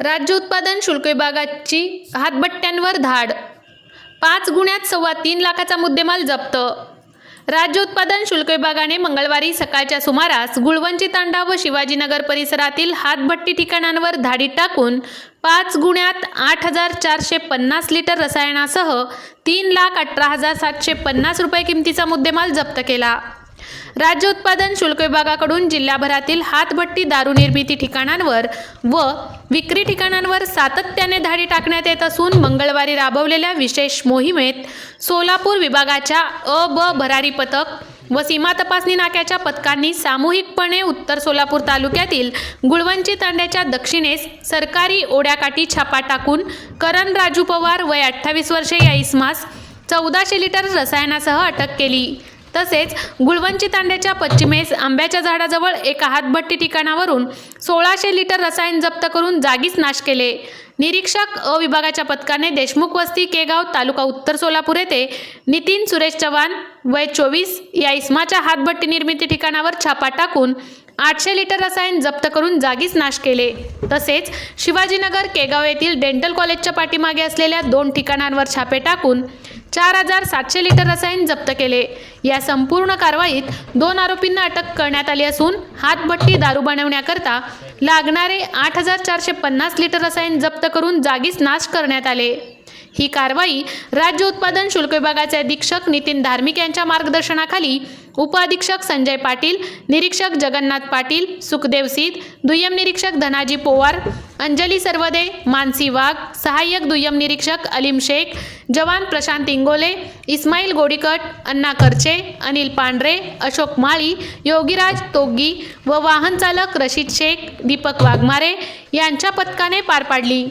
राज्य उत्पादन शुल्क विभागाची हातभट्ट्यांवर धाड. पाच गुण्यात सव्वा तीन लाखाचा मुद्देमाल जप्त. राज्य उत्पादन शुल्क विभागाने मंगळवारी सकाळच्या सुमारास गुळवंची तांडा व शिवाजीनगर परिसरातील हातभट्टी ठिकाणांवर धाडी टाकून पाच गुण्यात आठ हजार चारशे पन्नास लिटर रसायनासह तीन लाख अठरा हजार सातशे पन्नास रुपये किमतीचा मुद्देमाल जप्त केला. राज्य उत्पादन शुल्क विभागाकडून जिल्हाभरातील हातभट्टी दारू निर्मिती ठिकाणांवर व विक्री ठिकाणांवर सातत्याने धाडी टाकण्यात येत असून मंगळवारी राबवलेल्या विशेष मोहिमेत सोलापूर विभागाच्या अ ब भरारी पथक व सीमा तपासणी नाक्याच्या पथकांनी सामूहिकपणे उत्तर सोलापूर तालुक्यातील गुळवंची तांड्याच्या दक्षिणेस सरकारी ओढ्याकाठी छापा टाकून करण राजू पवार वय अठ्ठावीस वर्षे या इसमास चौदाशे लिटर रसायनासह अटक केली. तसेच गुळवंची तांड्याच्या पश्चिमेस आंब्याच्या झाडाजवळ एका हातभट्टी ठिकाणावरून सोळाशे लिटर रसायन जप्त करून जागीच नाश केले. निरीक्षक अ विभागाच्या पथकाने देशमुख वस्ती केगाव तालुका उत्तर सोलापूर येथे नितीन सुरेश चव्हाण वय चोवीस या इस्माच्या हातभट्टी निर्मिती ठिकाणावर छापा टाकून आठशे लिटर रसायन जप्त करून जागीच नाश केले. तसेच शिवाजीनगर केगाव येथील डेंटल कॉलेजच्या पाठीमागे असलेल्या दोन ठिकाणांवर छापे टाकून चार हजार सातशे लिटर रसायन जप्त केले. या संपूर्ण कारवाईत दोन आरोपींना अटक करण्यात आली असून हातभट्टी दारू बनवण्याकरता लागणारे आठ हजार चारशे पन्नास लिटर रसायन जप्त करून जागीच नाश करण्यात आले. ही कारवाई राज्य उत्पादन शुल्क विभागाचे अधीक्षक नितीन धार्मिक यांच्या मार्गदर्शनाखाली उपअधीक्षक संजय पाटील निरीक्षक जगन्नाथ पाटील सुखदेव सिद्ध दुय्यम निरीक्षक धनाजी पोवार अंजली सर्वदे मानसी वाघ सहाय्यक दुय्यम निरीक्षक अलीम शेख जवान प्रशांत इंगोले इस्माईल गोडीकट अण्णा करचे अनिल पांढरे अशोक माळी योगीराज तोग्गी व वाहन चालक रशीद शेख दीपक वाघमारे यांच्या पथकाने पार पाडली.